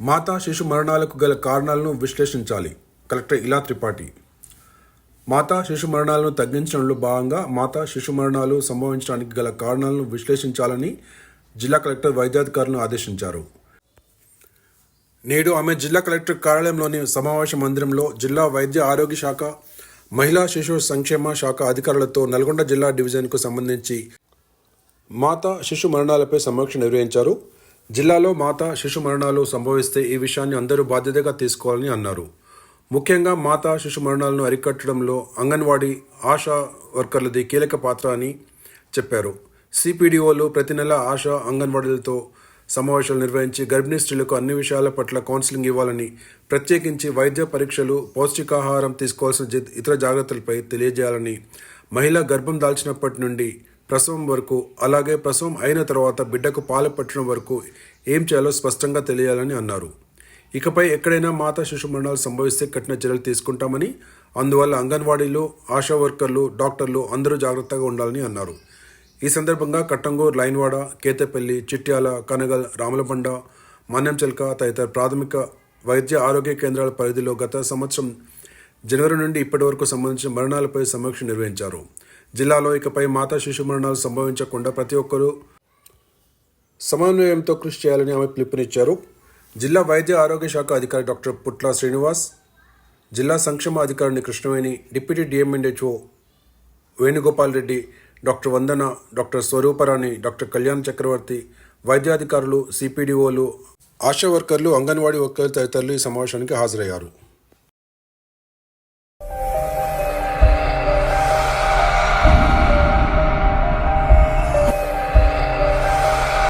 మాతా శిశు మరణాలకు గల కారణాలను విశ్లేషించాలి. కలెక్టర్ ఇలా త్రిపాఠి. మాతా శిశు మరణాలను తగ్గించడంలో భాగంగా మాతా శిశు మరణాలు సంభవించడానికి గల కారణాలను విశ్లేషించాలని జిల్లా కలెక్టర్ వైద్యాధికారులను ఆదేశించారు. నేడు ఆమె జిల్లా కలెక్టర్ కార్యాలయంలోని సమావేశ మందిరంలో జిల్లా వైద్య ఆరోగ్య శాఖ మహిళా శిశు సంక్షేమ శాఖ అధికారులతో నల్గొండ జిల్లా డివిజన్కు సంబంధించి మాతా శిశు మరణాలపై సమీక్ష నిర్వహించారు. జిల్లాలో మాతా శిశు మరణాలు సంభవిస్తే ఈ విషయాన్ని అందరూ బాధ్యతగా తీసుకోవాలని అన్నారు. ముఖ్యంగా మాతా శిశు మరణాలను అరికట్టడంలో అంగన్వాడీ ఆశా వర్కర్లది కీలక పాత్ర అని చెప్పారు. సిపిడిఓలు ప్రతి నెల ఆశా అంగన్వాడీలతో సమావేశాలు నిర్వహించి గర్భిణీ స్త్రీలకు అన్ని విషయాల పట్ల కౌన్సిలింగ్ ఇవ్వాలని ప్రత్యేకించి వైద్య పరీక్షలు పౌష్టికాహారం తీసుకోవాల్సిన జి- ఇతర జాగ్రత్తలపై తెలియజేయాలని మహిళ గర్భం దాల్చినప్పటి నుండి ప్రసవం వరకు అలాగే ప్రసవం అయిన తర్వాత బిడ్డకు పాలు పట్టడం వరకు ఏం చేయాలో స్పష్టంగా తెలియాలని అన్నారు. ఇకపై ఎక్కడైనా మాతా శిశు మరణాలు సంభవిస్తే కఠిన చర్యలు తీసుకుంటామని అందువల్ల అంగన్వాడీలు ఆశా వర్కర్లు డాక్టర్లు అందరూ జాగ్రత్తగా ఉండాలని అన్నారు. ఈ సందర్భంగా కట్టంగూర్ లైన్వాడ కేతపల్లి చిట్యాల కనగల్ రామలబండ మన్నెంచెల్క తదితర ప్రాథమిక వైద్య ఆరోగ్య కేంద్రాల పరిధిలో గత సంవత్సరం జనవరి నుండి ఇప్పటి వరకు సంబంధించిన మరణాలపై సమీక్ష నిర్వహించారు. జిల్లాలో ఇకపై మాతా శిశు మరణాలు సంభవించకుండా ప్రతి ఒక్కరూ సమన్వయంతో కృషి చేయాలని ఆమె పిలుపునిచ్చారు. జిల్లా వైద్య ఆరోగ్య శాఖ అధికారి డాక్టర్ పుట్ల శ్రీనివాస్ జిల్లా సంక్షేమ అధికారిని Krishnaveni deputy DMNHO Venugopal Reddy doctor Vandana doctor Swaruparani doctor Kalyan Chakravarthi వైద్యాధికారులు సిపిడిఓలు ఆశా వర్కర్లు అంగన్వాడీ వర్కర్లు తదితరులు ఈ సమావేశానికి హాజరయ్యారు.